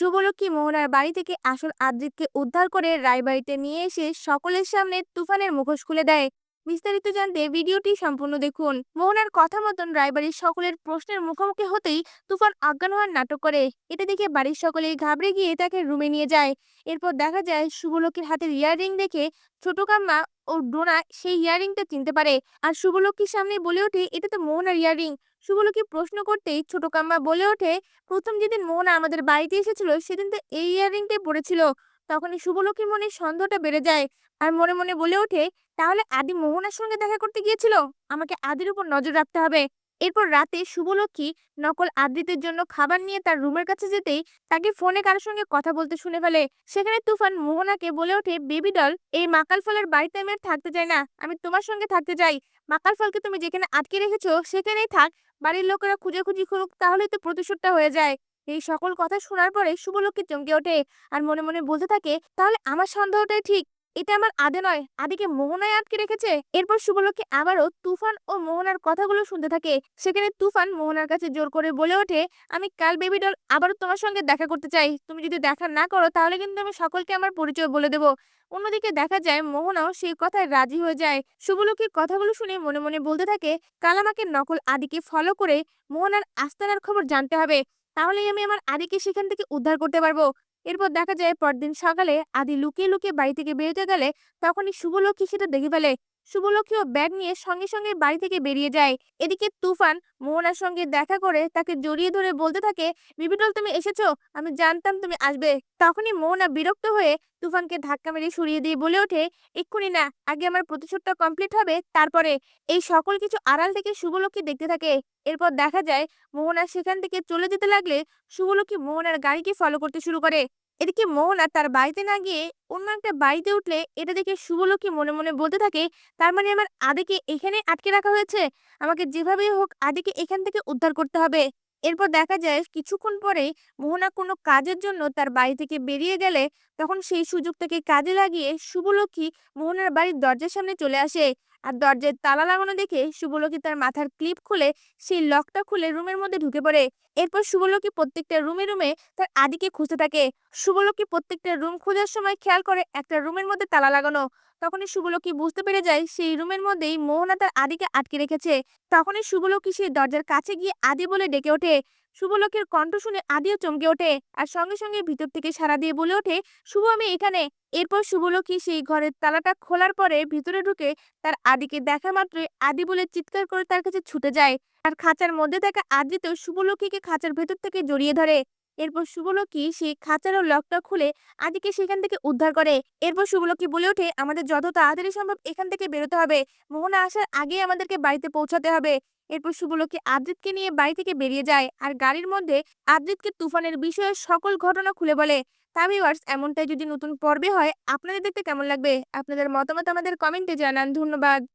শুভলক্ষ্মী মোহনার বাড়ি থেকে আসল আদ্রিতকে উদ্ধার করে রায়বাড়িতে নিয়ে এসে সকলের সামনে তুফানের মুখোশ খুলে দেয়। বিস্তারিত জানতে ভিডিওটি সম্পূর্ণ দেখুন। মোহনার কথা মতন রায়বাড়ির সকলের প্রশ্নের মুখোমুখি হতেই তুফান অজ্ঞান হওয়ার নাটক করে। এটা দেখে বাড়ির সকলেই ঘাবড়ে গিয়ে তাকে রুমে নিয়ে যায়। এরপর দেখা যায় শুভলক্ষ্মীর হাতের ইয়াররিং দেখে ছোট কাম্মা ও ডোনা সেই ইয়াররিংটা চিনতে পারে। আর শুভলক্ষ্মীর সামনে বলে ওঠে, এটা তো মোহনার ইয়াররিং। শুভলক্ষ্মী প্রশ্ন করতেই ছোট কাম্মা বলে ওঠে, প্রথম যেদিন মোহনা আমাদের বাড়িতে এসেছিল, সেদিন তো এই ইয়াররিংটাই পড়েছিল। তখনই শুভলক্ষ্মীর মনে সন্দেহটা বেড়ে যায় আর মনে মনে বলে ওঠে, তাহলে আদি মোহনার সঙ্গে দেখা করতে গিয়েছিল? আমাকে আদির উপর নজর রাখতে হবে। এরপর রাতে শুভলক্ষ্মী নকল আদ্রিতের জন্য খাবার নিয়ে তার রুমের কাছে যেতেই তাকে ফোনে কারোর সঙ্গে কথা বলতে শুনে ফেলে। সেখানে তুফান মোহনাকে বলে ওঠে, বেবি ডল, এই মাকাল ফলের বাড়িতে আমি আর থাকতে চাই না, আমি তোমার সঙ্গে থাকতে চাই। মাকাল ফলকে তুমি যেখানে আটকে রেখেছো সেখানেই থাক, বাড়ির লোকেরা খুঁজে খুঁজি করুক, তাহলেই তো প্রতিশোধটা হয়ে যায়। এই সকল কথা শোনার পরে শুভলক্ষ্মী চমকে ওঠে আর মনে মনে বলতে থাকে, তাহলে আমার সন্দেহটাই ঠিক। এটা আমার আদে নয়, আদিকে মোহনায় আটকে রেখেছে। এরপর শুভলক্ষ্মী আবারও তুফান ও মোহনার কথাগুলো শুনতে থাকে। সেখানে তুফান মোহনার কাছে জোর করে বলে ওঠে, আমি কাল বেবি ডল আবারও তোমার সঙ্গে দেখা করতে চাই। তুমি যদি দেখা না করো, তাহলে কিন্তু আমি সকলকে আমার পরিচয় বলে দেবো। অন্যদিকে দেখা যায় মোহনাও সেই কথায় রাজি হয়ে যায়। শুভলক্ষীর কথাগুলো শুনে মনে মনে বলতে থাকে, কাল আমাকে নকল আদিকে ফলো করে মোহনার আস্তানার খবর জানতে হবে। তাহলেই আমি আমার আদিকে সেখান থেকে উদ্ধার করতে পারব। এরপর দেখা যায় পরদিন সকালে আদি লুকিয়ে লুকিয়ে বাড়ি থেকে বেরোতে গেলে তখনই শুভলক্ষ্মী সেটা দেখে ফেলে। শুভলক্ষ্মীও ব্যাগ নিয়ে সঙ্গে সঙ্গে বাড়ি থেকে বেরিয়ে যায়। এদিকে তুফান মোহনার সঙ্গে দেখা করে তাকে জড়িয়ে ধরে বলতে থাকে বিবিটল তুমি এসেছ? আমি জানতাম তুমি আসবে। তখনই মোহনা বিরক্ত হয়ে তুফানকে ধাক্কা মেরে সরিয়ে দিয়ে বলে ওঠে, এক্ষুনি না, আগে আমার প্রতিশোধটা কমপ্লিট হবে, তারপরে। এই সকল কিছু আড়াল থেকে শুভলক্ষ্মী দেখতে থাকে। এরপর দেখা যায়, মোহনা সেখান থেকে চলে যেতে লাগলে শুভলক্ষ্মী মোহনার গাড়িকে ফলো করতে শুরু করে। এদিকে মোহনা তার বাড়িতে না গিয়ে অন্য একটা বাড়িতে উঠলে এটা দেখে শুভলক্ষ্মী মনে মনে বলতে থাকে, তার মানে আমার আদিকে এখানে আটকে রাখা হয়েছে? আমাকে যেভাবেই হোক আদিকে এখান থেকে উদ্ধার করতে হবে। এরপর দেখা যায় কিছুক্ষণ পরেই মোহনা কোনো কাজের জন্য তার বাড়ি থেকে বেরিয়ে গেলে তখন সেই সুযোগটাকে কাজে লাগিয়ে শুভলক্ষ্মী মোহনার বাড়ির দরজার সামনে চলে আসে। আর দরজায় তালা লাগানো দেখে শুভলক্ষ্মী তার মাথার ক্লিপ খুলে সেই লকটা খুলে রুমের মধ্যে ঢুকে পড়ে। এরপর শুভলক্ষ্মী প্রত্যেকটা রুমে রুমে তার আদিকে খুঁজতে থাকে। শুভলক্ষ্মী প্রত্যেকটা রুম খোঁজার সময় খেয়াল করে একটা রুমের মধ্যে তালা লাগানো। তখনই শুভলক্ষ্মী বুঝতে পেরে যায় সেই রুমের মধ্যেই মোহনা তার আদিকে আটকে রেখেছে। তখনই শুভলক্ষ্মী সেই দরজার কাছে গিয়ে আদি বলে ডেকে ওঠে শুভলক্ষীর কণ্ঠ শুনে আদিও চমকে ওঠে আর সঙ্গে সঙ্গে ভিতর থেকে সারা দিয়ে বলে ওঠে, শুভ, আমি এখানে। এরপর শুভলক্ষী সেই ঘরের তালাটা খোলার পরে ভিতরে ঢুকে তার আদিকে দেখা মাত্রই আদি বলে চিৎকার করে তার কাছে ছুটে যায়। আর খাঁচার মধ্যে থাকা আদিতেও শুভলক্ষীকে খাঁচার ভেতর থেকে জড়িয়ে ধরে। এরপর শুভলক্ষী সেই খাঁচারও লকটা খুলে আদিকে সেখান থেকে উদ্ধার করে। এরপর শুভলক্ষী বলে ওঠে, আমাদের যত তাড়াতাড়ি সম্ভব এখান থেকে বেরোতে হবে। মোহনা আসার আগে আমাদেরকে বাড়িতে পৌঁছাতে হবে। এরপর শুভলক্ষী আদ্রিতকে নিয়ে বাড়ি থেকে বেরিয়ে যায় আর গাড়ির মধ্যে আদ্রিতকে তুফানের বিষয়ে সকল ঘটনা খুলে বলে। তা ভিউয়ার্স এমনটাই যদি নতুন পর্বে হয়, আপনাদের দেখতে কেমন লাগবে? আপনাদের মতামত আমাদের কমেন্টে জানান। ধন্যবাদ।